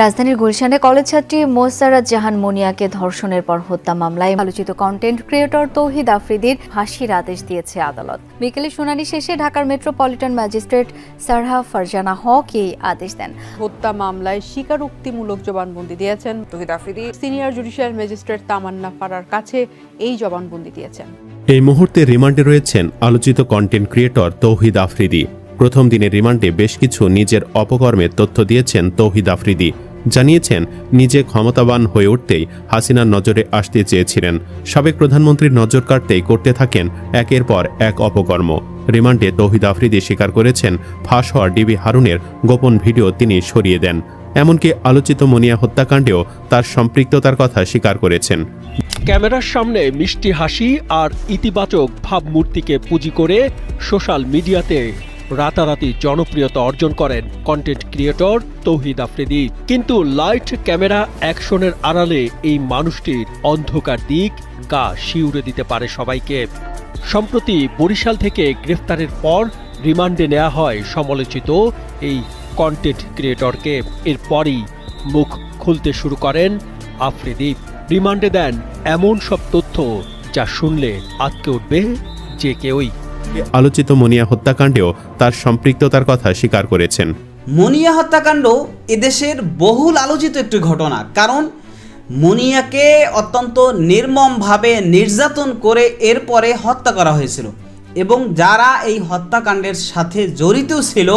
রাজধানীর গুলশানে কলেজ ছাত্রী মোসারাত জাহান মুনিয়াকে ধর্ষণের পর হত্যা মামলায় আলোচিত কন্টেন্ট ক্রিয়েটর তৌহিদ আফ্রিদির ফাঁসির আদেশ দিয়েছে আদালত। বিকেলে শুনানি শেষে ঢাকার মেট্রোপলিটন ম্যাজিস্ট্রেট সারহা ফারজানা হক এই আদেশ দেন। হত্যা মামলায় স্বীকারোক্তিমূলক জবানবন্দি দিয়েছেন Tauhid Afridi. Senior judicial magistrate Tamanna ফারার কাছে এই জবানবন্দি দিয়েছেন। এই মুহূর্তে রিমান্ডে রয়েছেন আলোচিত কন্টেন্ট ক্রিয়েটর তৌহিদ আফ্রিদি। প্রথম দিনের রিমান্ডে বেশ কিছু নিজের অপকর্মের তথ্য দিয়েছেন তৌহিদ আফ্রিদি। জানিয়েছেন, নিজে ক্ষমতাবান হয়ে উঠতেই হাসিনার নজরে আসতে চেয়েছিলেন। সাবেক প্রধানমন্ত্রীর নজর কাটতেই করতে থাকেন একের পর এক অপকর্ম। রিমান্ডে তৌহিদ আফ্রিদি স্বীকার করেছেন, ফাঁস হওয়া ডিবি হারুনের গোপন ভিডিও তিনি সরিয়ে দেন। এমনকি আলোচিত মনিয়া হত্যাকাণ্ডেও তার সম্পৃক্ততার কথা স্বীকার করেছেন। ক্যামেরার সামনে মিষ্টি হাসি আর ইতিবাচক ভাবমূর্তিকে পুঁজি করে সোশ্যাল মিডিয়াতে রাতারাতি জনপ্রিয়তা অর্জন করেন কন্টেন্ট ক্রিয়েটর তৌহিদ আফ্রিদি। কিন্তু লাইট ক্যামেরা অ্যাকশনের আড়ালে এই মানুষটির অন্ধকার দিক গা শিউরে দিতে পারে সবাইকে। সম্প্রতি বরিশাল থেকে গ্রেফতারের পর রিমান্ডে নেওয়া হয় সমালোচিত এই কন্টেন্ট ক্রিয়েটরকে এরপরই মুখ খুলতে শুরু করেন আফ্রিদি। রিমান্ডে দেন এমন সব তথ্য যা শুনলে আটকে উঠবে যে কেউই। আলোচিত মনিয়া হত্যাকাণ্ডেও তার সম্পৃক্ততার কথা স্বীকার করেছেন। মনিয়া হত্যাকাণ্ড এদেশের বহুল আলোচিত একটি ঘটনা, কারণ মনিয়াকে অত্যন্ত নির্মমভাবে নির্যাতন করে এরপরে হত্যা করা হয়েছিল এবং যারা এই হত্যাকাণ্ডের সাথে জড়িত ছিল,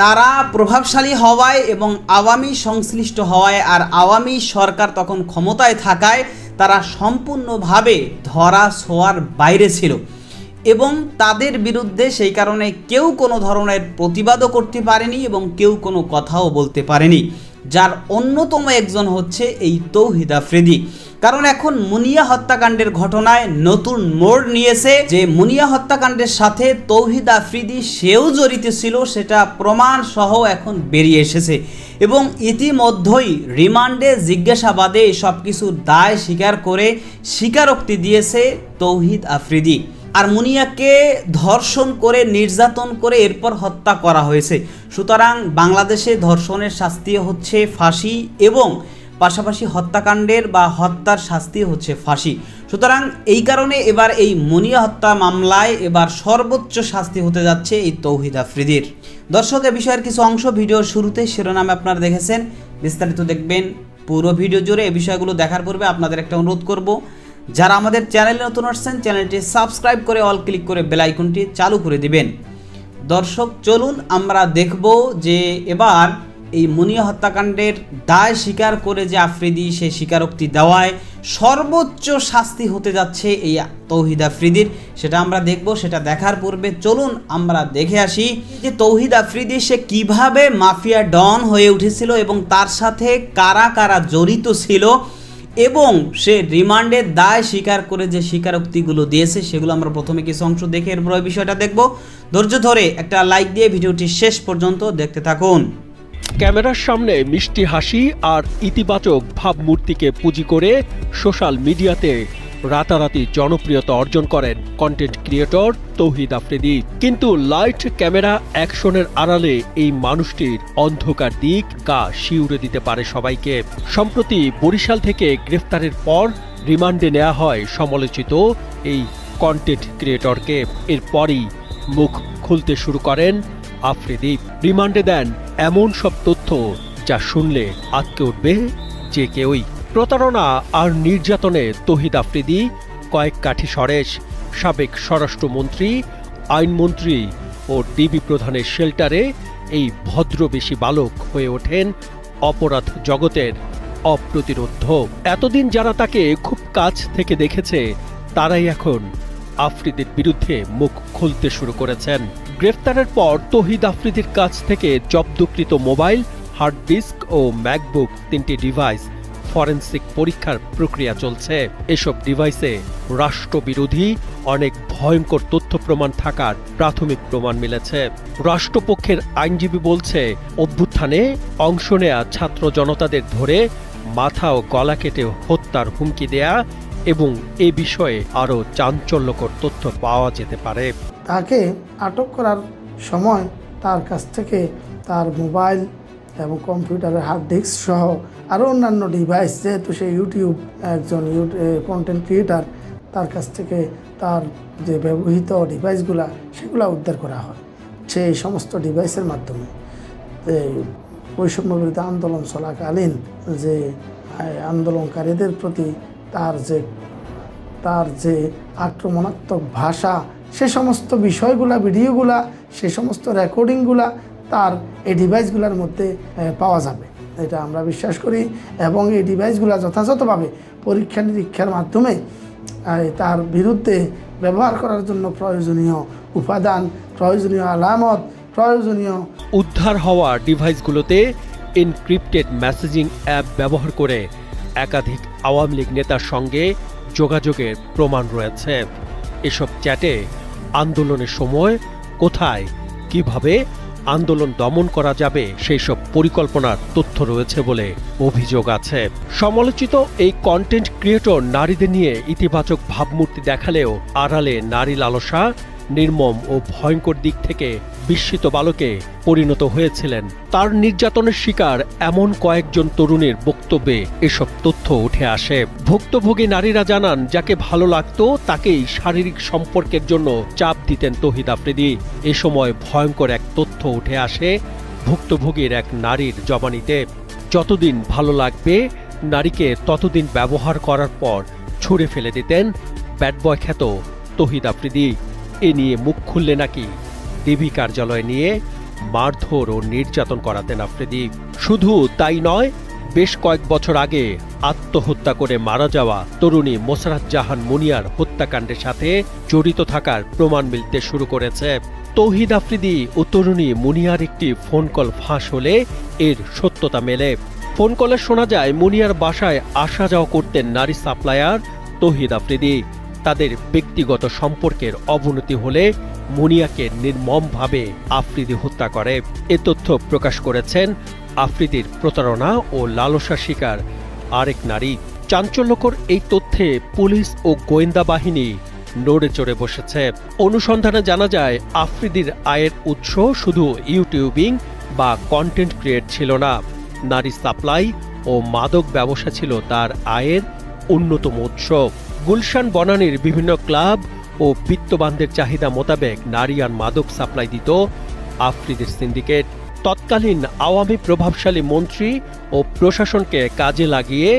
তারা প্রভাবশালী হওয়ায় এবং আওয়ামী সংশ্লিষ্ট হওয়ায় আর আওয়ামী সরকার তখন ক্ষমতায় থাকায় তারা সম্পূর্ণভাবে ধরা ছোঁয়ার বাইরে ছিল। এবং তাদের বিরুদ্ধে সেই কারণে কেউ কোনো ধরনের প্রতিবাদও করতে পারেনি এবং কেউ কোনো কথাও বলতে পারেনি। যার অন্যতম একজন হচ্ছে এই তৌহিদ আফ্রিদি। কারণ এখন মুনিয়া হত্যাকাণ্ডের ঘটনায় নতুন মোড় নিয়েছে যে মুনিয়া হত্যাকাণ্ডের সাথে তৌহিদ আফ্রিদি সেও জড়িত ছিল, সেটা প্রমাণ সহ এখন বেরিয়ে এসেছে। এবং ইতিমধ্যেই রিমান্ডে জিজ্ঞাসাবাদে সব কিছু দায় স্বীকার করে স্বীকারোক্তি দিয়েছে তৌহিদ আফ্রিদি। আর মুনিয়াকে ধর্ষণ করে, নির্যাতন করে এরপর হত্যা করা হয়েছে। সুতরাং বাংলাদেশে ধর্ষণের শাস্তি হচ্ছে ফাঁসি এবং পাশাপাশি হত্যাকাণ্ডের বা হত্যার শাস্তি হচ্ছে ফাঁসি। সুতরাং এই কারণে এবার এই মুনিয়া হত্যা মামলায় এবার সর্বোচ্চ শাস্তি হতে যাচ্ছে এই তৌহিদ আফ্রিদির। দর্শক, এ বিষয়ের কিছু অংশ ভিডিওর শুরুতে শিরোনামে আপনারা দেখেছেন। বিস্তারিত দেখবেন পুরো ভিডিও জুড়ে। এই বিষয়গুলো দেখার পূর্বে আপনাদের একটা অনুরোধ করব। যারা আমাদের চ্যানেলে নতুন আসছেন, চ্যানেলটি সাবস্ক্রাইব করে অল ক্লিক করে বেল আইকনটি চালু করে দিবেন। দর্শক, চলুন আমরা দেখব যে এবার এই মুনিয়া হত্যাকাণ্ডের দায় স্বীকার করে যে আফ্রিদি সে স্বীকারোক্তি দেওয়ায় সর্বোচ্চ শাস্তি হতে যাচ্ছে এই তৌহিদ আফ্রিদির। সেটা আমরা দেখব, সেটা দেখার পূর্বে চলুন আমরা দেখে আসি যে তৌহিদ আফ্রিদি সে কীভাবে মাফিয়া ডন হয়ে উঠেছিল এবং তার সাথে কারা কারা জড়িত ছিল। এবং সে রিমান্ডের দায় স্বীকার করে যে স্বীকারোক্তিগুলো দিয়েছে, সেগুলো আমরা প্রথমে কিছু অংশ দেখে এরপর বিষয়টা দেখব। ধৈর্য ধরে একটা লাইক দিয়ে ভিডিওটি শেষ পর্যন্ত দেখতে থাকুন। ক্যামেরার সামনে মিষ্টি হাসি আর ইতিবাচক ভাবমূর্তিকে পুঁজি করে সোশ্যাল মিডিয়াতে রাতারাতি জনপ্রিয়তা অর্জন করেন কন্টেন্ট ক্রিয়েটর তৌহিদ আফ্রিদি। কিন্তু লাইট ক্যামেরা অ্যাকশনের আড়ালে এই মানুষটির অন্ধকার দিক গা শিউরে দিতে পারে সবাইকে। সম্প্রতি বরিশাল থেকে গ্রেফতারের পর রিমান্ডে নেওয়া হয় সমালোচিত এই কন্টেন্ট ক্রিয়েটরকে এরপরই মুখ খুলতে শুরু করেন আফ্রিদি। রিমান্ডে দেন এমন সব তথ্য যা শুনলে আটকে উঠবে যে কেউই। প্রতারণা আর নির্যাতনে তহিদ আফ্রিদি, কয়েক কাঠি সরেশ, সাবেক স্বরাষ্ট্রমন্ত্রী, আইনমন্ত্রী ও ডিবি প্রধানের শেল্টারে এই ভদ্রবেশী বালক হয়ে ওঠেন অপরাধ জগতের অপ্রতিরোধ্য। এতদিন যারা তাকে খুব কাছ থেকে দেখেছে, তারাই এখন আফ্রিদির বিরুদ্ধে মুখ খুলতে শুরু করেছেন। গ্রেফতারের পর তহিদ আফ্রিদির কাছ থেকে জব্দকৃত মোবাইল, হার্ড ডিস্ক ও ম্যাকবুক তিনটি ডিভাইস ফরেন্সিক পরীক্ষার প্রক্রিয়া চলছে। এসব ডিভাইসে রাষ্ট্রবিরোধী অনেক ভয়ঙ্কর তথ্য প্রমাণ থাকার প্রাথমিক প্রমাণ মিলেছে। রাষ্ট্রপক্ষের আইনজীবী বলছে, অভ্যুত্থানে অংশ নেয়া ছাত্র জনতাদের ধরে মাথা ও গলা কেটে হত্যার হুমকি দেয়া এবং এ বিষয়ে আরও চাঞ্চল্যকর তথ্য পাওয়া যেতে পারে। তাকে আটক করার সময় তার কাছ থেকে তার মোবাইল এবং কম্পিউটারের হার্ড ডিস্ক সহ আরও অন্যান্য ডিভাইস যেহেতু সে ইউটিউব একজন কন্টেন্ট ক্রিয়েটার তার কাছ থেকে তার যে ব্যবহৃত ডিভাইসগুলা সেগুলো উদ্ধার করা হয়। সেই সমস্ত ডিভাইসের মাধ্যমে। বৈষম্য বিরোধী আন্দোলন চলাকালীন যে আন্দোলনকারীদের প্রতি তার যে তার যে আক্রমণাত্মক ভাষা, সে সমস্ত বিষয়গুলা, ভিডিওগুলা, সে সমস্ত রেকর্ডিংগুলা তার এই ডিভাইসগুলোর মধ্যে পাওয়া যাবে। এটা আমরা বিশ্বাস করি। এবং এই ডিভাইসগুলো যথাযথভাবে পরীক্ষা নিরীক্ষার মাধ্যমে তার বিরুদ্ধে ব্যবহার করার জন্য প্রয়োজনীয় উপাদান, প্রয়োজনীয় আলামত, প্রয়োজনীয় উদ্ধার হওয়া ডিভাইসগুলোতে এনক্রিপ্টেড মেসেজিং অ্যাপ ব্যবহার করে একাধিক আওয়ামী লীগ নেতার সঙ্গে যোগাযোগের প্রমাণ রয়েছে। এসব চ্যাটে আন্দোলনের সময় কোথায়, কীভাবে আন্দোলন দমন করা যাবে সেই সব পরিকল্পনার তথ্য রয়েছে বলে অভিযোগ আছে। সমালোচিত এই কন্টেন্ট ক্রিয়েটর নারীদের নিয়ে ইতিবাচক ভাবমূর্তি দেখালেও আড়ালে নারী লালসা নির্মম ও ভয়ঙ্কর দিক থেকে বিস্মিত বালকে পরিণত হয়েছিলেন। তার নির্যাতনের শিকার এমন কয়েকজন তরুণীর বক্তব্যে এসব তথ্য উঠে আসে। ভুক্তভোগী নারীরা জানান, যাকে ভালো লাগতো, তাকেই শারীরিক সম্পর্কের জন্য চাপ দিতেন তহিদ আফ্রিদি। এ সময় ভয়ঙ্কর এক তথ্য উঠে আসে ভুক্তভোগীর এক নারীর জবানিতে। যতদিন ভালো লাগবে, নারীকে ততদিন ব্যবহার করার পর ছুঁড়ে ফেলে দিতেন ব্যাট বয় খ্যাত তহিদ আফ্রিদি। এ নিয়ে মুখ খুললে নাকি ডিবি কার্যালয় নিয়ে মারধর ও নির্যাতন করাতেন আফ্রিদি। শুধু তাই নয়, বেশ কয়েক বছর আগে আত্মহত্যা করে মারা যাওয়া তরুণী মোসরাত জাহান মুনিয়ার হত্যাকাণ্ডের সাথে জড়িত থাকার প্রমাণ মিলতে শুরু করেছে। তৌহিদ আফ্রিদি ও তরুণী মুনিয়ার একটি ফোন কল ফাঁস হলে এর সত্যতা মেলে। ফোন কলে শোনা যায়, মুনিয়ার বাসায় আসা যাওয়া করতেন নারী সাপ্লায়ার তৌহিদ আফ্রিদি। তাদের ব্যক্তিগত সম্পর্কের অবনতি হলে মুনিয়াকে নির্মমভাবে আফ্রিদি হত্যা করে। এ তথ্য প্রকাশ করেছেন আফ্রিদির প্রতারণা ও লালসা শিকার আরেক নারী। চাঞ্চল্যকর এই তথ্যে পুলিশ ও গোয়েন্দা বাহিনী নড়ে চড়ে বসেছে। অনুসন্ধানে জানা যায়, আফ্রিদির আয়ের উৎস শুধু ইউটিউবিং বা কন্টেন্ট ক্রিয়েট ছিল না। নারী সাপ্লাই ও মাদক ব্যবসা ছিল তার আয়ের অন্যতম উৎস। গুলশান বনানীর বিভিন্ন ক্লাব ও বিত্তবানদের চাহিদা মোতাবেক নারী আর মাদক সাপ্লাই দিত আফ্রিদের সিন্ডিকেট। তৎকালীন আওয়ামী প্রভাবশালী মন্ত্রী ও প্রশাসনকে কাজে লাগিয়ে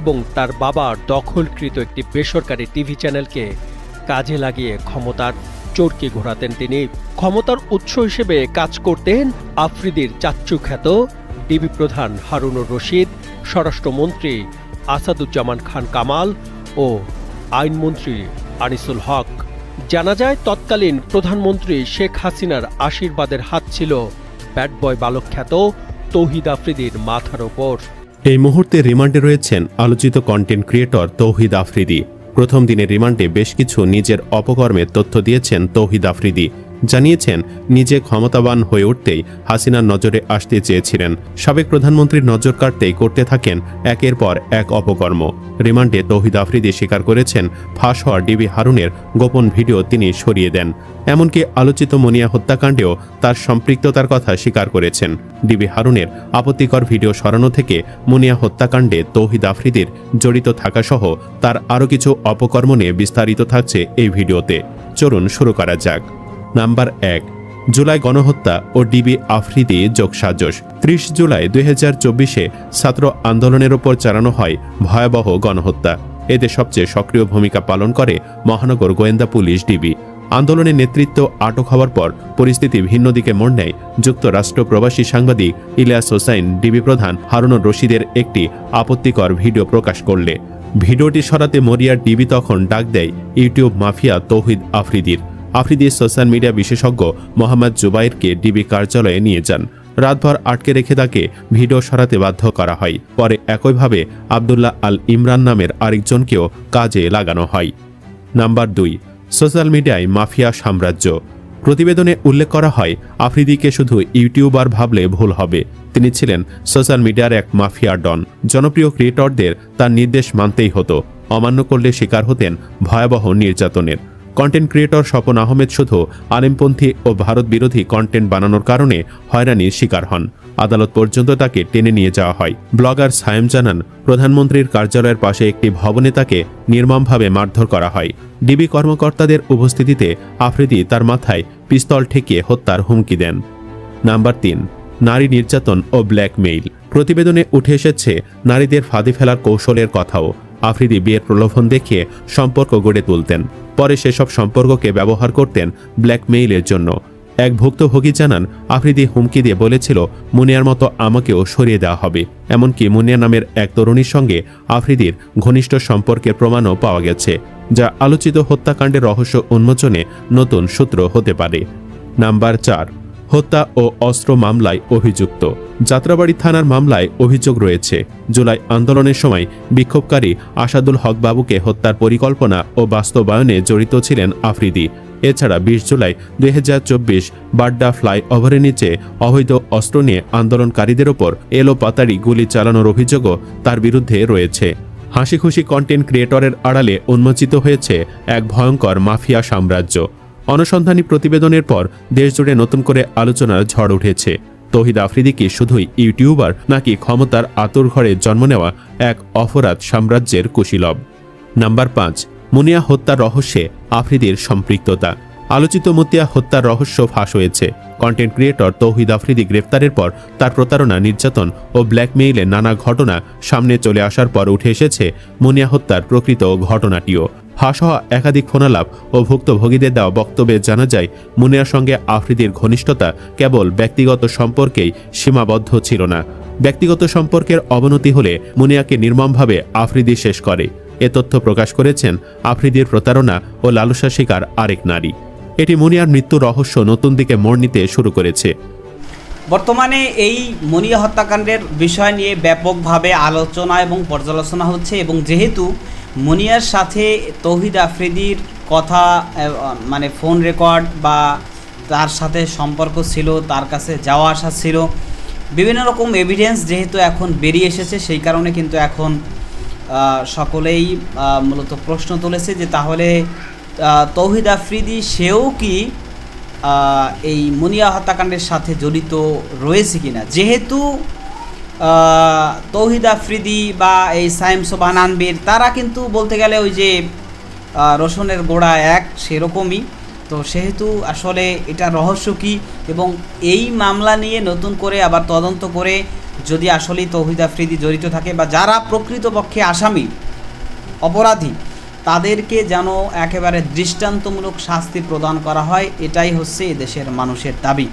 এবং তার বাবার দখলকৃত একটি বেসরকারি টিভি চ্যানেলকে কাজে লাগিয়ে ক্ষমতার চরকি ঘোরাতেন তিনি। ক্ষমতার উৎস হিসেবে কাজ করতেন আফ্রিদির চাচ্চু খ্যাত ডিবি প্রধান হারুনুর রশিদ, স্বরাষ্ট্রমন্ত্রী আসাদুজ্জামান খান কামাল ও আইনমন্ত্রী আনিসুল হক। জানা যায়, তৎকালীন প্রধানমন্ত্রী শেখ হাসিনার আশীর্বাদের হাত ছিল ব্যাটবয় বালক খ্যাত তৌহিদ আফ্রিদির মাথার ওপর। এই মুহূর্তে রিমান্ডে রয়েছেন আলোচিত কন্টেন্ট ক্রিয়েটর তৌহিদ আফ্রিদি। প্রথম দিনের রিমান্ডে বেশ কিছু নিজের অপকর্মের তথ্য দিয়েছেন তৌহিদ আফ্রিদি। জানিয়েছেন, নিজে ক্ষমতাবান হয়ে উঠতেই হাসিনার নজরে আসতে চেয়েছিলেন। সাবেক প্রধানমন্ত্রীর নজর কাটতেই করতে থাকেন একের পর এক অপকর্ম। রিমান্ডে তৌহিদ আফ্রিদি স্বীকার করেছেন, ফাঁস হওয়া ডিবি হারুনের গোপন ভিডিও তিনি সরিয়ে দেন। এমনকি আলোচিত মনিয়া হত্যাকাণ্ডেও তার সম্পৃক্ততার কথা স্বীকার করেছেন। ডিবি হারুনের আপত্তিকর ভিডিও সরানো থেকে মুনিয়া হত্যাকাণ্ডে তৌহিদ আফ্রিদির জড়িত থাকাসহ তার আরও কিছু অপকর্ম নিয়ে বিস্তারিত থাকছে এই ভিডিওতে। চলুন শুরু করা যাক। নাম্বার এক, জুলাই গণহত্যা ও ডিবি আফ্রিদি যোগসাজশ। ত্রিশ জুলাই দুই হাজার চব্বিশে ছাত্র আন্দোলনের ওপর চালানো হয় ভয়াবহ গণহত্যা। এতে সবচেয়ে সক্রিয় ভূমিকা পালন করে মহানগর গোয়েন্দা পুলিশ ডিবি। আন্দোলনের নেতৃত্ব আটক হওয়ার পর পরিস্থিতি ভিন্ন দিকে মোড় নেয় যুক্তরাষ্ট্র প্রবাসী সাংবাদিক ইলিয়াস হোসাইন, ডিবি প্রধান হারুনুর রশিদের একটি আপত্তিকর ভিডিও প্রকাশ করলে। ভিডিওটি সরাতে মরিয়ার ডিবি তখন ডাক দেয় ইউটিউব মাফিয়া তৌহিদ আফ্রিদির। আফ্রিদির সোশ্যাল মিডিয়া বিশেষজ্ঞ মোহাম্মদ জুবাইরকে ডিবি কার্যালয়ে নিয়ে যান। রাতভর আটকে রেখে তাকে ভিডিও সরাতে বাধ্য করা হয়। পরে একইভাবে আবদুল্লাহ আল ইমরান নামের আরেকজনকেও কাজে লাগানো হয়। নাম্বার দুই, সোশ্যাল মিডিয়ায় মাফিয়া সাম্রাজ্য। প্রতিবেদনে উল্লেখ করা হয়, আফ্রিদিকে শুধু ইউটিউবার ভাবলে ভুল হবে। তিনি ছিলেন সোশ্যাল মিডিয়ার এক মাফিয়া ডন। জনপ্রিয় ক্রিয়েটরদের তার নির্দেশ মানতেই হতো। অমান্য করলে শিকার হতেন ভয়াবহ নির্যাতনের। কন্টেন্ট ক্রিয়েটর স্বপন আহমেদ শুধু আলেমপন্থী ও ভারত বিরোধী কন্টেন্ট বানানোর কারণে হয়রানির শিকার হন। আদালত পর্যন্ত তাকে টেনে নিয়ে যাওয়া হয়। ব্লগার সায়েম জানান, প্রধানমন্ত্রীর কার্যালয়ের পাশে একটি ভবনে তাকে নির্মমভাবে মারধর করা হয়। ডিবি কর্মকর্তাদের উপস্থিতিতে আফ্রিদি তার মাথায় পিস্তল ঠেকিয়ে হত্যার হুমকি দেন। নাম্বার তিন, নারী নির্যাতন ও ব্ল্যাকমেইল। প্রতিবেদনে উঠে এসেছে, নারীদের ফাঁদে ফেলার কৌশলের কথাও। আফ্রিদি বিয়ের প্রলোভন দেখিয়ে সম্পর্ক গড়ে তুলতেন। পরে সেসব সম্পর্ককে ব্যবহার করতেন ব্ল্যাকমেইলের জন্য। এক ভুক্তভোগী জানান, আফ্রিদি হুমকি দিয়ে বলেছিল, মুনিয়ার মতো আমাকেও সরিয়ে দেওয়া হবে। এমনকি মুনিয়া নামের এক তরুণীর সঙ্গে আফ্রিদির ঘনিষ্ঠ সম্পর্কের প্রমাণও পাওয়া গেছে, যা আলোচিত হত্যাকাণ্ডের রহস্য উন্মোচনে নতুন সূত্র হতে পারে। নাম্বার চার, হত্যা ও অস্ত্র মামলায় অভিযুক্ত। যাত্রাবাড়ি থানার মামলায় অভিযোগ রয়েছে। জুলাই আন্দোলনের সময় বিক্ষোভকারী আসাদুল হক বাবুকে হত্যার পরিকল্পনা ও বাস্তবায়নে জড়িত ছিলেন আফ্রিদি। এছাড়া বিশ জুলাই দুই হাজার চব্বিশ বাড্ডা ফ্লাইওভারের নিচে অবৈধ অস্ত্র নিয়ে আন্দোলনকারীদের ওপর এলো পাতাড়ি গুলি চালানোর অভিযোগও তার বিরুদ্ধে রয়েছে। হাসি খুশি কন্টেন্ট ক্রিয়েটরের আড়ালে উন্মোচিত হয়েছে এক ভয়ঙ্কর মাফিয়া সাম্রাজ্য। অনুসন্ধানী প্রতিবেদনের পর দেশজুড়ে নতুন করে আলোচনার ঝড় উঠেছে। তহিদ আফ্রিদি কি শুধুই ইউটিউবার নাকি ক্ষমতার আতুর ঘরে জন্ম নেওয়া এক অপরাধ সাম্রাজ্যের কুশীলব। নাম্বার পাঁচ, মুনিয়া হত্যার রহস্যে আফ্রিদির সম্পৃক্ততা। আলোচিত মতিয়া হত্যার রহস্য ফাঁস হয়েছে। কন্টেন্ট ক্রিয়েটর তৌহিদ আফ্রিদি গ্রেফতারের পর তার প্রতারণা, নির্যাতন ও ব্ল্যাকমেইলে নানা ঘটনা সামনে চলে আসার পর উঠে এসেছে মুনিয়া হত্যার প্রকৃত ঘটনাটিও। হওয়া একাধিক ফোনালাপ ও ভুক্তভোগীদের দেওয়া বক্তব্যে জানা যায়, মুনিয়ার সঙ্গে আফ্রিদির ঘনিষ্ঠতা কেবল ব্যক্তিগত সম্পর্কেই সীমাবদ্ধ ছিল না। ব্যক্তিগত সম্পর্কের অবনতি হলে মুনিয়াকে নির্মমভাবে আফ্রিদি শেষ করে। এ তথ্য প্রকাশ করেছেন আফ্রিদির প্রতারণা ও লালসা শিকার আরেক নারী। এটি মুনিয়ার মৃত্যু রহস্য নতুন দিকে মোড় নিতে শুরু করেছে। বর্তমানে এই মনিয়া হত্যাকাণ্ডের বিষয় নিয়ে ব্যাপকভাবে আলোচনা এবং পর্যালোচনা হচ্ছে এবং যেহেতু মনিয়ার সাথে তৌহিদ আফ্রিদির কথা মানে ফোন রেকর্ড বা তার সাথে সম্পর্ক ছিল, তার কাছে যাওয়া আসা ছিল। বিভিন্ন রকম এভিডেন্স যেহেতু এখন বেরিয়ে এসেছে, সেই কারণে কিন্তু এখন সকলেই মূলত প্রশ্ন তুলেছে যে তাহলে তৌহিদ আফ্রিদি সেও কি এই মুনিয়া হত্যাকাণ্ডের সাথে জড়িত রয়েছে কিনা? যেহেতু তৌহিদ আফ্রিদি বা এই সাইম সোবান আনবির তারা কিন্তু বলতে গেলে ওই যে রসুনের গোড়া এক, সেরকমই। তো সেহেতু আসলে এটা রহস্য কী এবং এই মামলা নিয়ে নতুন করে আবার তদন্ত করে যদি আসলেই তৌহিদ আফ্রিদি জড়িত থাকে বা যারা প্রকৃতপক্ষে আসামি, অপরাধী, তাদেরকে যেন একেবারে দৃষ্টান্তমূলক শাস্তি প্রদান করা হয়, এটাই হচ্ছে এদেশের মানুষের দাবি।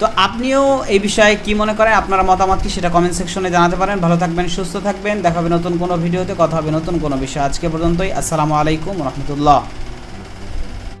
তো আপনিও এই বিষয়ে কি মনে করেন? আপনার মতামত কি সেটা কমেন্ট সেকশনে জানাতে পারেন। ভালো থাকবেন, সুস্থ থাকবেন। দেখা হবে নতুন কোনো ভিডিওতে কথা হবে নতুন কোনো বিষয়। আজকে পর্যন্তই। আসসালামু আলাইকুম রহমতুল্লাহ।